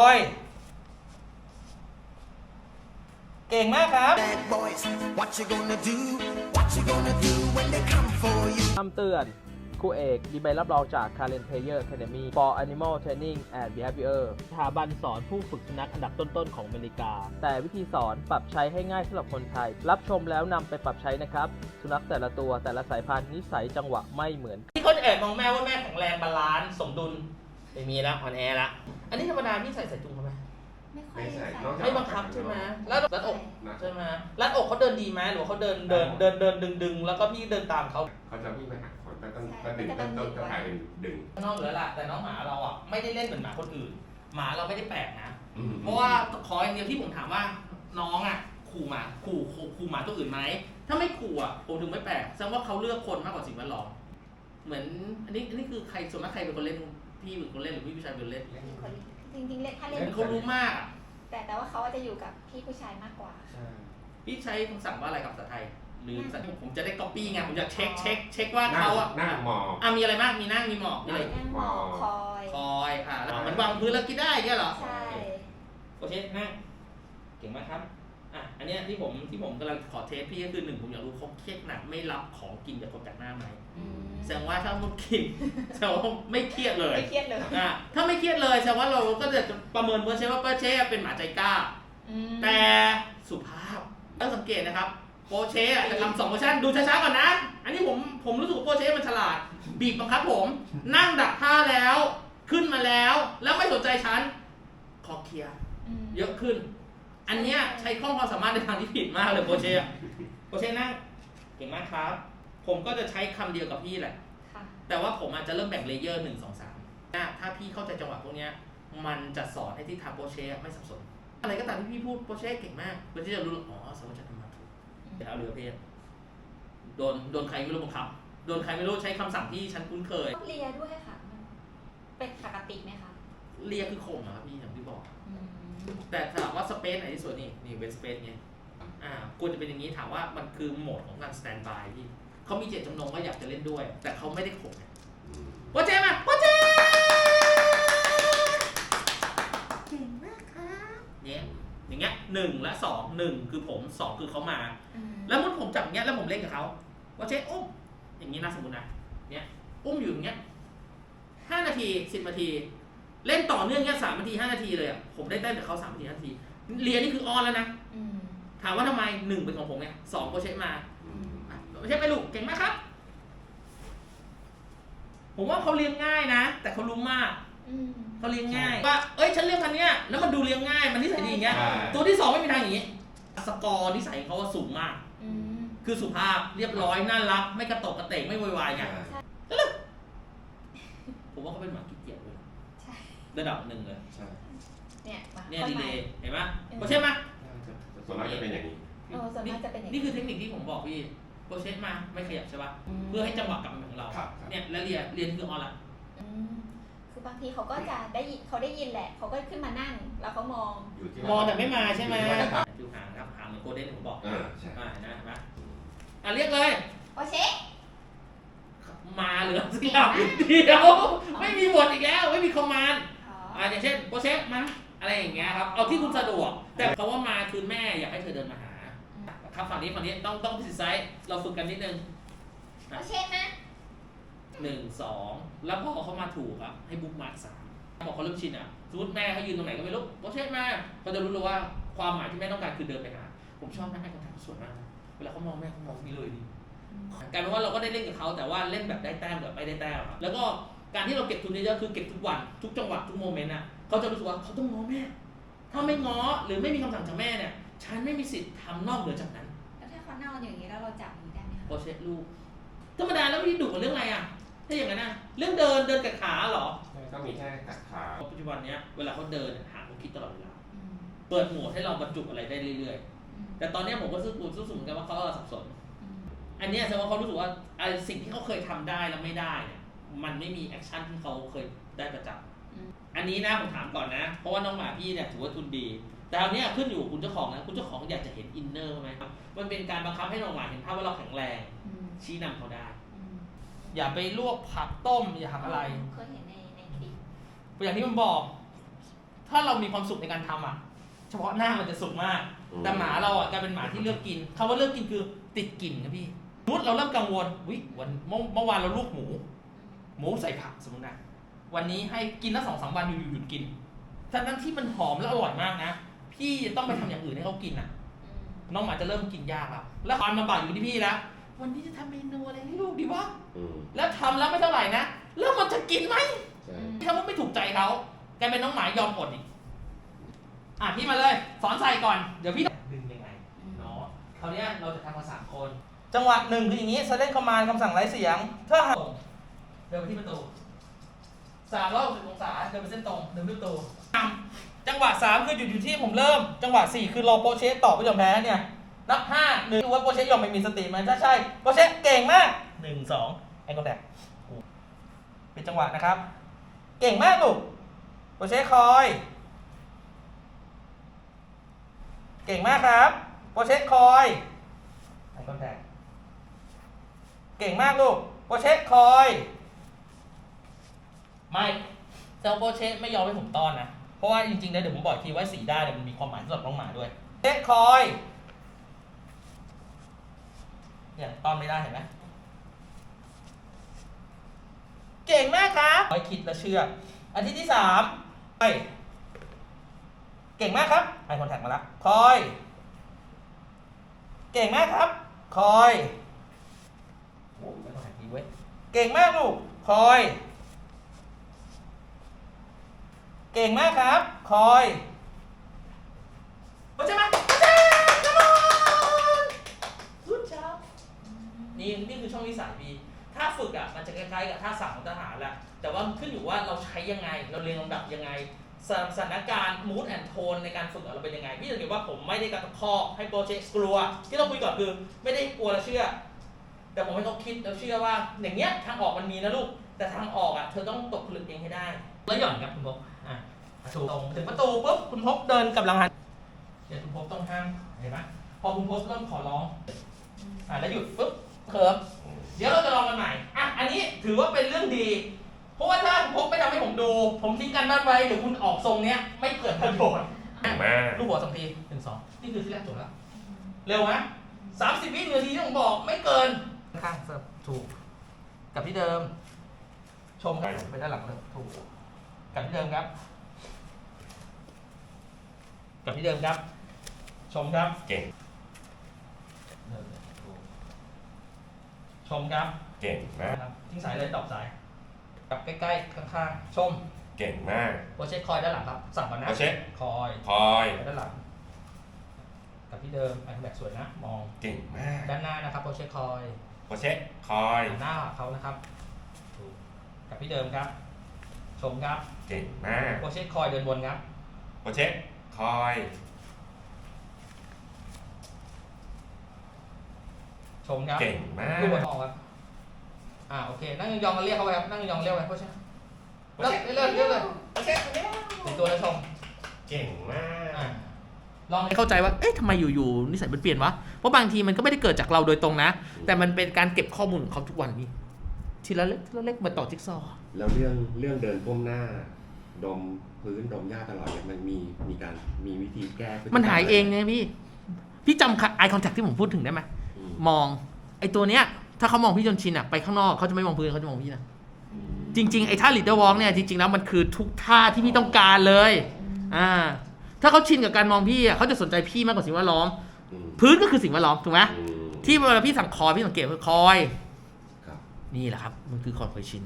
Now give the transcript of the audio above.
โอ้ยเก่งมากครับ Bad boys, what you gonna do? What you gonna do when they come for you? คำเตือนครูเอกมีใบรับรองจาก Karen Player Academy for Animal Training and Behavior สถาบันสอนผู้ฝึกสุนัขอันดับต้นๆของอเมริกา แต่วิธีสอนปรับใช้ให้ง่ายสำหรับคนไทย รับชมแล้วนำไปปรับใช้นะครับ สุนัขแต่ละตัวแต่ละสายพันธุ์นิสัยจังหวะไม่เหมือนกันที่เขาจะแอบมองแม่ว่าแม่แข็งแรงบาลานซ์สมดุล ไม่มีแล้วออนแอร์ละ อันนี้ธรรมดาพี่ใส่ใส่จุงเขาไหมไม่ค่อยไม่ใส่ใส่นอกจาก ไม่บังคับใช่ไหมแล้วรัดอกนะใช่ไหมรัดอกเขาเดินดีไหมหรือว่าเขาเดินเดินเดินเดินดึงดึงแล้วก็พี่เดินตามเขาเขาจะวิ่งไปหาคนก็ต้องก็ดึงต้องต้องจะถ่ายเป็นดึงนอกเหลือละแต่น้องหมาเราอะไม่ได้เล่นเหมือนหมาคนอื่น หมาเราไม่ได้แปลกนะ อืมเพราะว่าขออย่างเดียวที่ผมถามว่าน้องอะขู่หมาขู่ขู่ขู่หมาตัวอื่นไหมถ้าไม่ขู่อะผมถึงไม่แปลกแสดงว่าเขาเลือกคนมากกว่าสิ่งแวดล้อมเหมือนอันนี้อันนี้คือใครส่วนมากใครเป็นคนเล่น พี่เป็นคนเล่นหรือพี่ผู้ชายเป็นคนเล่นพี่คนจริงๆเล่นถ้าเล่นเขารู้มากอะแต่แต่ว่าเขาจะอยู่กับพี่ผู้ชายมากกว่า ใช่พี่ใช้คำสั่งว่าอะไรกับภาษาไทยหรือภาษาผมจะได้ก๊อปปี้ไงผมอยากเช็คเช็คเช็คว่าเขาอะนั่งมองอะมีอะไรบ้างมีนั่งมีหมอบมีอะไรนั่งมองคอยคอยอะแล้วเหมือนวางพื้นแล้วกินได้อย่างเงี้ยเหรอใช่โอเคนั่งเก่งมากครับ อะอันเนี้ยที่ผมที่ผมกำลังขอเทสพี่ก็คือหนึ่งผมอยากรู้เขาเครียดหนักไม่รับของกินจากคนจากหน้าไหมอืมแสดงว่าถ้ามันกินแสดงว่าไม่เครียดเลยไม่เครียดเลยอะถ้าไม่เครียดเลยแสดงว่าเราก็จะประเมินเพื่อเชว่าเพื่อเชเป็นหมาใจกล้าอืมแต่สุภาพต้องสังเกตนะครับโปเช่อะจะทำสองเวอร์ชันดูช้าๆก่อนนะ อันนี้ผมผมรู้สึกว่าโปเช่มันฉลาด บีบบังคับผม นั่งดักท่าแล้ว ขึ้นมาแล้ว แล้วไม่สนใจฉันขอเคลียร์มเยอะขึ้น อันเนี้ยใช้ข้อความสามารถในทางที่ผิดมากเลยโปเช่อะโปเช่นั่งเก่งมากครับ ผมก็จะใช้คำเดียวกับพี่แหละ ค่ะ แต่ว่าผมอาจจะเริ่มแบ่งเลเยอร์หนึ่งสองสามถ้าพี่เข้าใจจังหวะพวกเนี้ยมันจะสอนให้ที่ทางโปเช่ไม่สับสน อะไรก็ตามที่พี่พูดโปเช่เก่งมากโปเช่จะรู้อ๋อสมมติจะทำมาถูกแต่เอาเรือเพศโดนโดนใครไม่รู้บังคับ โดนใครไม่รู้ใช้คำสั่งที่ฉันคุ้นเคยต้องเลียด้วยค่ะมันเป็นปกติไหมคะเรียกคือข่มอะครับพี่อย่างที่บอกอืม แต่ถามว่าสเปซไหนที่สุดนี่นี่เวนสเปซไงอ่าควรจะเป็นอย่างนี้ถามว่ามันคือโหมดของการสแตนบายพี่เขามีเจตจำนงว่าอยากจะเล่นด้วย แต่เขาไม่ได้ข่มไงอืมโปเช่มาโปเช่เนี่ยอย่างเงี้ยหนึ่งและสองหนึ่งคือผมสองคือเขามาอืมแล้วมุดผมจับอย่างเงี้ยแล้วผมเล่นกับเขาว่าเช่อุ้มอย่างนี้นะสมมตินะเนี่ยอุ้มอยู่อย่างเงี้ยห้านาทีสิบนาที เล่นต่อเนื่องเงี้ยสามนาทีห้านาทีเลยอะผมได้แต้มจากเขาสามนาทีห้านาทีเรียนนี่คือออนแล้วนะอืมถามว่าทำไมหนึ่งเป็นของผมไงสองโปรเชคมาอืมอะโปรเชคไปลูกเก่งมากครับ ผมว่าเขาเลี้ยงง่ายนะ แต่เขารู้มากอืมเขาเลี้ยงง่ายว่าเอ้ยฉันเลี้ยงพันเนี้ยแล้วมันดูเลี้ยงง่ายมันนิสัยดีอย่างเงี้ยใช่ตัวที่สองไม่มีทางอย่างงี้สกอร์นิสัยเขาว่าสูงมากอืมคือสุภาพเรียบร้อยน่ารัก ไม่กระตกกระเตกไม่โวยวายไงใช่ผมว่าเขาเป็นหมาขี้เกียจเลยใช่ ระดับหนึ่งเลย ใช่เนี่ยมาเนี่ยข้าดีมาเลยเห็นไหมเออโปรเช่มาส่วนมากจะเป็นอย่างนี้เออส่วนมากจะเป็นอย่างนี่คือเทคนิคที่ผมบอกพี่โปรเช่มาไม่ขยับใช่ปะมเพื่อให้จังหวะกลับมาเป็นของเราครับครับเนี่ยแล้วเรียนเรียนคือออนไลน์อืมคือบางทีเขาก็จะได้ยินเขาได้ยินแหละ เขาก็ขึ้นมานั่ง แล้วเขามองอยู่ที่มองแต่ไม่มาใช่ไหมอยู่ที่ว่าจะทดูหางครับหางเหมือนโกลเด้นที่ผมบอกำอ่าใช่อ่าเห็นะเห็นไหมอะเรียกเลยโอเช็คมาเหลือสักอย่างเดียว ไม่มีบทอีกแล้ว ไม่มีคอมมานด์ อ๋ออ่าอย่างเช่นโปรเช่มาอะไรอย่างเงี้ยครับเอาที่คุณสะดวก แต่คำว่ามาคือแม่อยากให้เธอเดินมาหาครับฝั่งนี้ฝั่งนี้ต้องต้องพิสิทธิ์ไซส์เราฝึกกันนิดนึงโอเช็คนะหนึ่งสองแล้วพอเขามาถูกครับให้บุ๊กมาร์กสามพอเขาเริ่มชินอะสมมติแม่เขายืนตรงไหนก็ไม่รู้โปรเช่มาเขาจะรู้เลยว่าความหมายที่แม่ต้องการคือเดินไปหา ผมชอบนะให้คำถามสวยมากนะเวลาเขามองแม่เขามองนี่เลยดิกลายเป็นว่าเราก็ได้เล่นกับเขาแต่ว่าเล่นแบบได้แต้มแบบไม่ได้แต้มอะแล้วก็ การที่เราเก็บทุนเยอะๆคือเก็บทุกวันทุกจังหวะทุกโมเมนต์อะเขาจะรู้สึกว่าเขาต้องง้อแม่ ถ้าไม่ง้อหรือไม่มีคำสั่งจากแม่เนี่ย ฉันไม่มีสิทธิ์ทำนอกเหนือจากนั้น แล้วถ้าเขานอนอย่างนี้แล้วเราจับอย่างนี้ได้ไหมคะโปรเชตลูกธรรมดาแล้วพี่ดุกับเรื่องอะไรอะถ้าอย่างนั้นนะเรื่องเดินเดินกับขาเหรอก็มีแค่กัดขาปัจจุบันเนี้ยเวลาเขาเดินเนี่ยหางเขาคิดตลอดเวลาอืมเปิดโหมดให้เราบรรจุอะไรได้เรื่อยอืมๆแต่ตอนเนี้ยผมก็รู้สึกรู้สึกเหมือนกันว่าเขาสับสนอืมอันเนี้ยแสดงว่าเขารู้สึกว่าไอ้สิ่งที่เขาเคยทำได้แล้วไม่ได้เนี่ย มันไม่มีแอคชั่นที่เขาเคยได้ประจำอันนี้นะผมถามก่อนนะ เพราะว่าน้องหมาพี่เนี่ยถือว่าทุนดี แต่อันเนี้ยขึ้นอยู่กับคุณเจ้าของนะคุณเจ้าของอยากจะเห็นอินเนอร์ไหมมันเป็นการบังคับให้น้องหมาเห็นภาพว่าเราแข็งแรงอืมชี้นำเขาได้อืมอย่าไปลวกผักต้มอย่าทำอะไรเคยเห็นในในคลิปอย่างที่มันบอก ถ้าเรามีความสุขในการทำอะ เฉพาะหน้ามันจะสุขมาก แต่หมาเราอะกลายเป็นหมาที่เลือกกินคำว่าเลือกกินคือติดกลิ่นครับพี่สมมติเราเริ่มกังวลวิวันเมื่อเมื่อวานเราลูกหมู หมูใส่ผักสมมตินะวันนี้ให้กินละสองสามวันอยู่ๆหยุดกินทั้งนั้นที่มันหอมและอร่อยมากนะ พี่จะต้องไปทำอย่างอื่นให้เขากินอะ น้องหมาจะเริ่มกินยากแล้ว แล้วความลำบากอยู่ที่พี่แล้ว วันนี้จะทำเมนูอะไรให้ลูกดีวะอืมแล้วทำแล้วไม่เท่าไหร่นะ แล้วมันจะกินไหมใช่ถ้ามันไม่ถูกใจเขาแกเป็นน้องหมายอมอดอีก อะพี่มาเลย สอนใส่ก่อน เดี๋ยวพี่ดึงยังไงเนาะคราวเนี้ยเราจะทำกันสามคน จังหวะหนึ่งคืออย่างนี้ silent command คำสั่งไร้เสียง ถ้าหาก เดินไปที่ประตูสามร้อยหกสิบองศาเดินไปเส้นตรงเดินไปที่ประตูทำจังหวะสามคือหยุดอยู่ที่ผมเริ่ม จังหวะสี่คือรอโปรเชสต่อไปยอมแพ้เนี่ยนับห้าหนึ่งดูว่าโปรเชสยอมไม่มีสติไหมถ้าใช่โปรเชสเก่งมากหนึ่งสองไอ้คอนแทคเป็นจังหวะนะครับ เก่งมากลูกโปรเชสคอย เก่งมากครับโปรเชสคอยไอคอนแทคเก่งมากลูกโปรเชสคอย ไม่เซลโปรเชสไม่ยอมให้ผมต้อนนะ เพราะว่าจริงๆแล้วเดี๋ยวผมบอกทีว่าสีได้เนี่ยมันมีความหมายสำหรับน้องหมาด้วยเชสคอย เนี่ยต้อนไม่ได้เห็นไหมเก่งมากครับคอยคิดและเชื่ออันที่ที่สามไปเก่งมากครับไอคอนแทคมาแล้วคอย เก่งมากครับ คอยโอ้ไอคอนแทคดีเว้ย เก่งมากลูก คอย เก่งมากครับ คอยมาใช่ไหมมาใช่ come on สุดจ้านี่นี่คือช่องนิสัยพี่ถ้าฝึกอะมันจะคล้ายๆกับท่าสั่งของทหารแหละ แต่ว่าขึ้นอยู่ว่าเราใช้ยังไง เราเรียงลำดับยังไงสถานการณ์ mood and tone ในการฝึกอะเราเป็นยังไง พี่สังเกตว่าผมไม่ได้กระตะคอให้โปรเจกต์กลัว ที่ต้องคุยก่อนคือ ไม่ได้กลัวแล้วเชื่อ แต่ผมให้เขาคิดแล้วเชื่อว่า อย่างเงี้ยทางออกมันมีนะลูก แต่ทางออกอะเธอต้องตกผลึกเองให้ได้ แล้วหย่อนครับคุณพบอะประตูตรงถึงประตูปุ๊บคุณพบเดินกลับหลังหันเดี๋ยวคุณพบต้องห้ามเห็นไหมพอคุณพบเริ่มขอร้องอะแล้วหยุดปุ๊บเคิร์ฟเดี๋ยวเราจะลองกันใหม่อะอันนี้ถือว่าเป็นเรื่องดี เพราะว่าถ้าคุณพบไม่ทำให้ผมดู ผมทิ้งกันบ้านไว้เดี๋ยวคุณออกทรงเนี้ยไม่เกิดประโยชน์เก่งมากลูกหัวสองทีหนึ่งสองนี่คือที่แรกจบแล้ว เร็วไหมสามสิบวินาทีที่ผมบอกไม่เกินข้างเสิร์ฟถูก กับที่เดิม ชมครับไปด้านหลังเลยถูกกับที่เดิมครับกับที่เดิมครับ ชมครับเก่งเดิมเลยถูกชมครับเก่งมากครับทิ้งสายเลยตอบสายกลับใกล้ๆข้างๆชมเก่งมากโปรเช็คคอยด้านหลังครับ สั่งก่อนนะโปรเช็คคอยคอยไปด้านหลังกับที่เดิมอันแบบสวยนะ มองเก่งมากด้านหน้านะครับโปรเช็คคอยโปรเช็คคอยหันหน้าหาเขานะครับถู กกับที่เดิมครับ ชมครับเก่งมากโปรเช็คคอยเดินวนครับ โปรเช็คคอย ชมครับเก่งมากลูกบอลทองครับ อ่าโอเค นั่งยองๆกันเรียกเขาไปครับ นั่งยองๆเรียกไปโปรเช็คเลิกเลิกเลิกเลยโปรเช็คถึงตัวแล้วชมเก่งมากอะลองให้เข้าใจว่า เอ๊ะทำไมอยู่ๆนิสัยมันเปลี่ยนวะ เพราะบางทีมันก็ไม่ได้เกิดจากเราโดยตรงนะ แต่มันเป็นการเก็บข้อมูลของเขาทุกวันนี้ ทีละเล็กทีละเล็กมาต่อจิ๊กซอว์แล้วเรื่องเรื่องเดินก้มหน้า ดมพื้นดมหญ้าตลอดเนี่ยมันมีมีการมีวิธีแก้พฤติกรรมันหายเองไงพี่ พี่จำ eye contact ที่ผมพูดถึงได้ไหมอืมมอง ไอ้ตัวเนี้ย ถ้าเขามองพี่จนชินอะไปข้างนอกเขาจะไม่มองพื้นเขาจะมองพี่นะ จริง ๆ ไอ้ท่า leader walk เนี่ยจริง ๆ แล้วมันคือทุกท่าที่พี่ต้องการเลย อ่า ถ้าเขาชินกับการมองพี่อะเขาจะสนใจพี่มากกว่าสิ่งแวดล้อม อืมพื้นก็คือสิ่งแวดล้อมถูกไหม อืมที่เวลาพี่สั่งคอยพี่สังเกตว่าคอยครับ นี่แหละครับ มันคือความเคยชิน